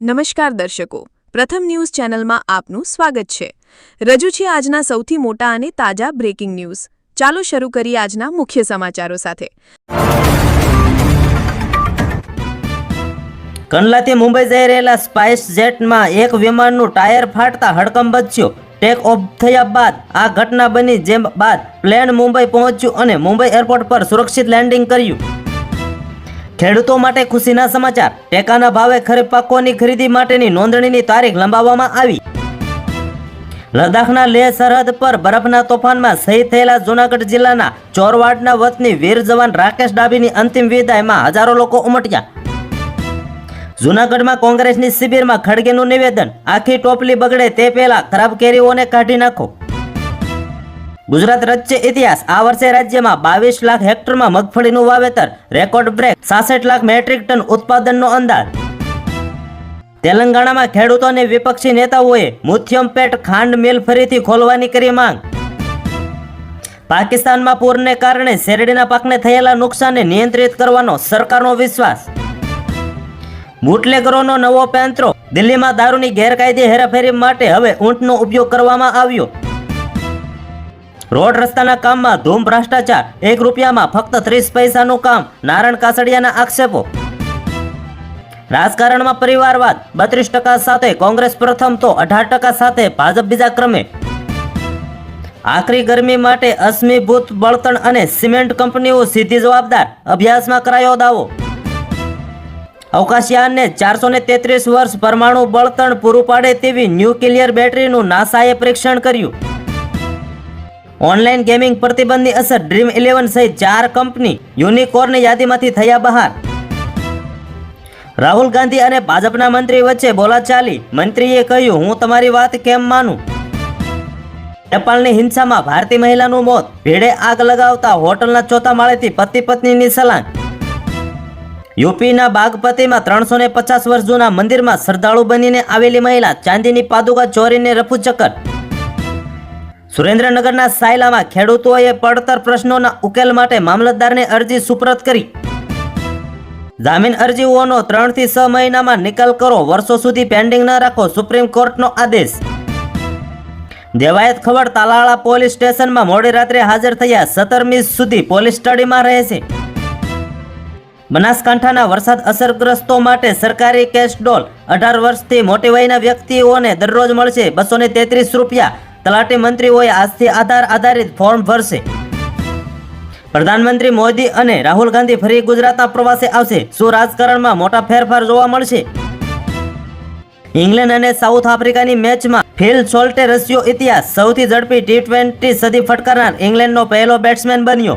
નમસ્કાર દર્શકો. પ્રથમ ન્યૂઝ ચેનલમાં આપનું સ્વાગત છે. રજૂ છે આજના સૌથી મોટા અને તાજા બ્રેકિંગ ન્યૂઝ ચાલો શરૂ કરીએ આજના મુખ્ય સમાચારો સાથે. કંડલાથી મુંબઈ જઈ રહેલા સ્પાઇસ જેટમાં એક વિમાનનું ટાયર ફાટતા હડકંપ બચ્યો ટેક ઓફ થયા બાદ આ ઘટના બની, જેમ બાદ પ્લેન મુંબઈ પહોંચ્યું અને મુંબઈ એરપોર્ટ પર સુરક્ષિત લેન્ડિંગ કર્યું. ખેડૂતો માટે ખુશીના સમાચાર. ટેકાના ભાવે ખરીફ પાકોની ખરીદી માટેની નોંધણીની તારીખ લંબાવવામાં આવી. લદ્દાખના લેહ સરહદ પર બરફના તોફાનમાં શહીદ થયેલા જૂનાગઢ જિલ્લાના ચોરવાડના વતની વીર જવાન રાકેશ ડાબીની અંતિમ વિદાયમાં હજારો લોકો ઉમટ્યા. જૂનાગઢમાં કોંગ્રેસની શિબિરમાં ખડગેનું નિવેદન. આખી ટોપલી બગડે તે પહેલા ખરાબ કેરીઓને કાઢી નાખો. ગુજરાત રચશે ઇતિહાસ આ વર્ષે રાજ્યમાં બાવીસ લાખ હેક્ટરમાં મગફળીનું વાવેતર, રેકોર્ડ બ્રેક, સાસઠ લાખ મેટ્રિક ટન ઉત્પાદનનો અંદાજ. તેલંગાણામાં ખેડૂતો અને વિપક્ષી નેતાઓએ મુથ્યમપેટ ખાંડ મિલ ફરીથી ખોલવાની કરી માંગ. પાકિસ્તાનમાં પૂરને કારણે શેરડીના પાકને થયેલા નુકસાનને નિયંત્રિત કરવાનો સરકારનો વિશ્વાસ. બુટલેગરોનો નવો પેંતરો, દિલ્હીમાં દારૂની ગેરકાયદે હેરાફેરી માટે હવે ઊંટનો ઉપયોગ કરવામાં આવ્યો. રોડ રસ્તાના કામમાં ધૂમ ભ્રષ્ટાચાર. એક રૂપિયામાં ફક્ત ત્રીસ પૈસાનું કામ. નારણ કાસડિયાના આક્ષેપો. રાજકારણમાં પરિવારવાદ. બત્રીસ ટકા સાથે કોંગ્રેસ પ્રથમ તો અઢાર ટકા સાથે ભાજપ બીજા ક્રમે. આખરી ગરમી માટે અશ્મિભૂત બળતણ અને સિમેન્ટ કંપનીઓ સીધી જવાબદાર. અભ્યાસમાં કરાયો દાવો. અવકાશયાનને ચારસો ને તેત્રીસ વર્ષ પરમાણુ બળતણ પૂરું પાડે તેવી ન્યુક્લિયર બેટરીનું નાસાએ પરીક્ષણ કર્યું. ઓનલાઈન ગેમિંગ પ્રતિબંધની અસર ડ્રીમ ઇલેવન સહિત ચાર કંપની યુનિકોર્નની યાદીમાંથી થયા બહાર. રાહુલ ગાંધી અને ભાજપના મંત્રી વચ્ચે બોલાચાલી. મંત્રીએ કહ્યું, હું તમારી વાત કેમ માનું? નેપાળની હિંસામાં ભારતીય મહિલાનું મોત. ભીડે આગ લગાવતા હોટલના ચોથા માળેથી પતિ પત્નીની સલાંગ યુપીના બાગપતિમાં ત્રણસો ને પચાસ વર્ષ જૂના મંદિરમાં શ્રદ્ધાળુ બનીને આવેલી મહિલા ચાંદીની પાદુકા ચોરીને રફુચક્કર. સુરેન્દ્રનગરના સાયલામાં ખેડૂતોએ પડતર પ્રશ્નોના ઉકેલ માટે મામલતદારને અરજી સુપ્રત કરી. જામીન અરજીઓનો ત્રણથી છ મહિનામાં નિકાલ કરો, વર્ષો સુધી પેન્ડિંગ ન રાખો, સુપ્રીમ કોર્ટનો આદેશ. દેવાયત ખબર તાલાળા પોલીસ સ્ટેશનમાં મોડી રાત્રે હાજર થયા સત્તરમી સુધી પોલીસ સ્ટડીમાં રહેશે બનાસકાંઠાના વરસાદ અસરગ્રસ્તો માટે સરકારી કેશ ડોલ અઢાર વર્ષથી મોટી વયના વ્યક્તિઓને દરરોજ મળશે બસો તેત્રીસ રૂપિયા તલાટી મંત્રીઓએ આજથી આધાર આધારિત ફોર્મ ભરશે. પ્રધાનમંત્રી મોદી અને રાહુલ ગાંધી ફરી ગુજરાતના પ્રવાસે આવશે. શું રાજકારણમાં મોટા ફેરફાર જોવા મળશે? ઇંગ્લેન્ડ અને સાઉથ આફ્રિકાની મેચમાં ફિલ સોલ્ટે રસ્યો ઇતિહાસ. સૌથી ઝડપી ટી ટ્વેન્ટી સદી ફટકારનાર ઇંગ્લેન્ડનો પહેલો બેટ્સમેન બન્યો.